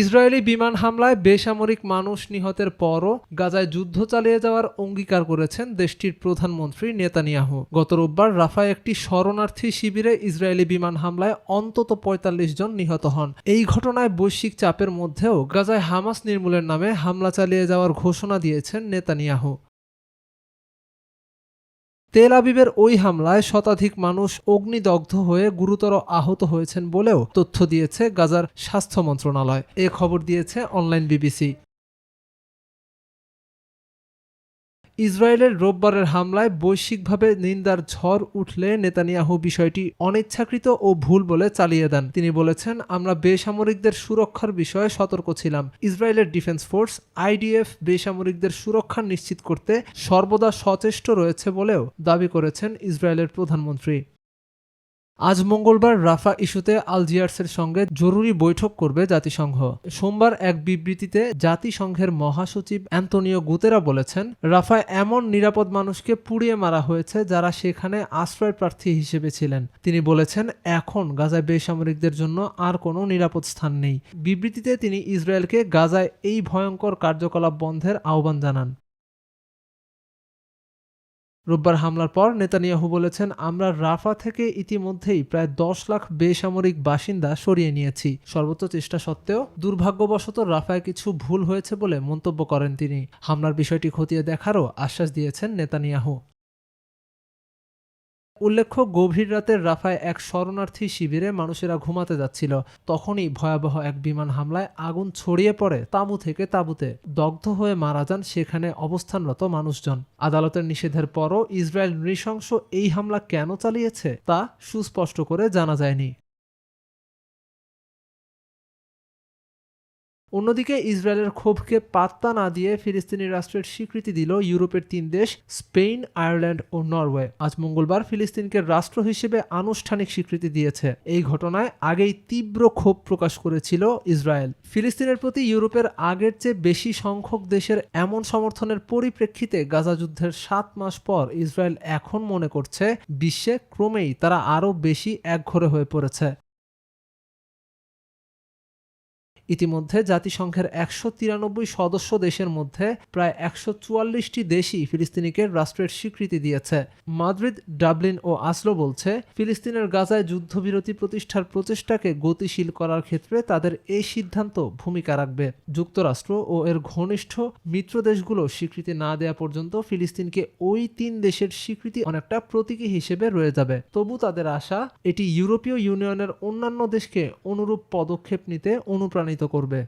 Israeli বিমান হামলায় বেসামরিক মানুষ নিহতের পরও গাজায় যুদ্ধ চালিয়ে যাওয়ার অঙ্গীকার করেছেন দেশটির প্রধানমন্ত্রী নেতানিয়াহু। গত রোববার রাফায় একটি শরণার্থী শিবিরে ইসরায়েলি বিমান হামলায় অন্তত ৪৫ জন নিহত হন। এই ঘটনায় বৈশ্বিক চাপের মধ্যেও গাজায় হামাস নির্মূলের নামে হামলা চালিয়ে যাওয়ার ঘোষণা দিয়েছেন নেতানিয়াহু। তেল আবিবের ওই হামলায় শতাধিক মানুষ অগ্নিদগ্ধ হয়ে গুরুতর আহত হয়েছেন বলেও তথ্য দিয়েছে গাজার স্বাস্থ্য মন্ত্রণালয়। এ খবর দিয়েছে অনলাইন বিবিসি। ইসরায়েলের রোববারের হামলায় বৈশ্বিকভাবে নিন্দার ঝড় উঠলে নেতানিয়াহু বিষয়টি অনিচ্ছাকৃত ও ভুল বলে চালিয়ে দেন। তিনি বলেছেন, আমরা বেসামরিকদের সুরক্ষার বিষয়ে সতর্ক ছিলাম। ইসরায়েলের ডিফেন্স ফোর্স, আইডিএফ, বেসামরিকদের সুরক্ষা নিশ্চিত করতে সর্বদা সচেষ্ট রয়েছে বলেও দাবি করেছেন ইসরায়েলের প্রধানমন্ত্রী। আজ মঙ্গলবার রাফা ইস্যুতে আলজিয়ার্সের সঙ্গে জরুরি বৈঠক করবে জাতিসংঘ। সোমবার এক বিবৃতিতে জাতিসংঘের মহাসচিব অ্যান্তনিও গুতেরা বলেছেন, রাফায় এমন নিরাপদ মানুষকে পুড়িয়ে মারা হয়েছে যারা সেখানে আশ্রয় প্রার্থী হিসেবে ছিলেন। তিনি বলেছেন, এখন গাজায় বেসামরিকদের জন্য আর কোনো নিরাপদ স্থান নেই। বিবৃতিতে তিনি ইসরায়েলকে গাজায় এই ভয়ঙ্কর কার্যকলাপ বন্ধের আহ্বান জানান। রোববার হামলার পর নেতানিয়াহু বলেছেন, আমরা রাফা থেকে ইতিমধ্যেই প্রায় দশ লাখ বেসামরিক বাসিন্দা সরিয়ে নিয়েছি। সর্বোচ্চ চেষ্টা সত্ত্বেও দুর্ভাগ্যবশত রাফায় কিছু ভুল হয়েছে বলে মন্তব্য করেন তিনি। হামলার বিষয়টি খতিয়ে দেখারও আশ্বাস দিয়েছেন নেতানিয়াহু। উল্লেখ্য, গভীর রাতের রাফায় এক শরণার্থী শিবিরে মানুষেরা ঘুমাতে যাচ্ছিল। তখনই ভয়াবহ এক বিমান হামলায় আগুন ছড়িয়ে পড়ে তাঁবু থেকে তাঁবুতে। দগ্ধ হয়ে মারা যান সেখানে অবস্থানরত মানুষজন। আদালতের নিষেধের পরও ইসরায়েল নৃশংস এই হামলা কেন চালিয়েছে তা সুস্পষ্ট করে জানা যায়নি। অন্যদিকে ইসরায়েলের ক্ষোভকে পাত্তা না দিয়ে ফিলিস্তিনি রাষ্ট্রের স্বীকৃতি দিল ইউরোপের তিন দেশ, স্পেন, আয়ারল্যান্ড ও নরওয়ে। আজ মঙ্গলবার ফিলিস্তিনকে রাষ্ট্র হিসেবে আনুষ্ঠানিক স্বীকৃতি দিয়েছে। এই ঘটনায় আগেই তীব্র ক্ষোভ প্রকাশ করেছিল ইসরায়েল। ফিলিস্তিনের প্রতি ইউরোপের আগের চেয়ে বেশি সংখ্যক দেশের এমন সমর্থনের পরিপ্রেক্ষিতে গাজা যুদ্ধের সাত মাস পর ইসরায়েল এখন মনে করছে, বিশ্বে ক্রমেই তারা আরও বেশি একঘরে হয়ে পড়েছে। ইতিমধ্যে জাতিসংঘের একশো তিরানব্বই সদস্য দেশের মধ্যে প্রায় একশো চুয়াল্লিশটি দেশই ফিলিস্তিনিকে রাষ্ট্রের স্বীকৃতি দিয়েছে। মাদ্রিদ, ডাবলিন ও আসলো বলছে, ফিলিস্তিনের গাজায় যুদ্ধবিরতি প্রতিষ্ঠার প্রচেষ্টাকে গতিশীল করার ক্ষেত্রে তাদের এই সিদ্ধান্ত ভূমিকা রাখবে। যুক্তরাষ্ট্র ও এর ঘনিষ্ঠ মিত্র দেশগুলো স্বীকৃতি না দেয়া পর্যন্ত ফিলিস্তিনকে ওই তিন দেশের স্বীকৃতি অনেকটা প্রতীকী হিসেবে রয়ে যাবে। তবু তাদের আশা, এটি ইউরোপীয় ইউনিয়নের অন্যান্য দেশকে অনুরূপ পদক্ষেপ নিতে অনুপ্রাণিত করবে।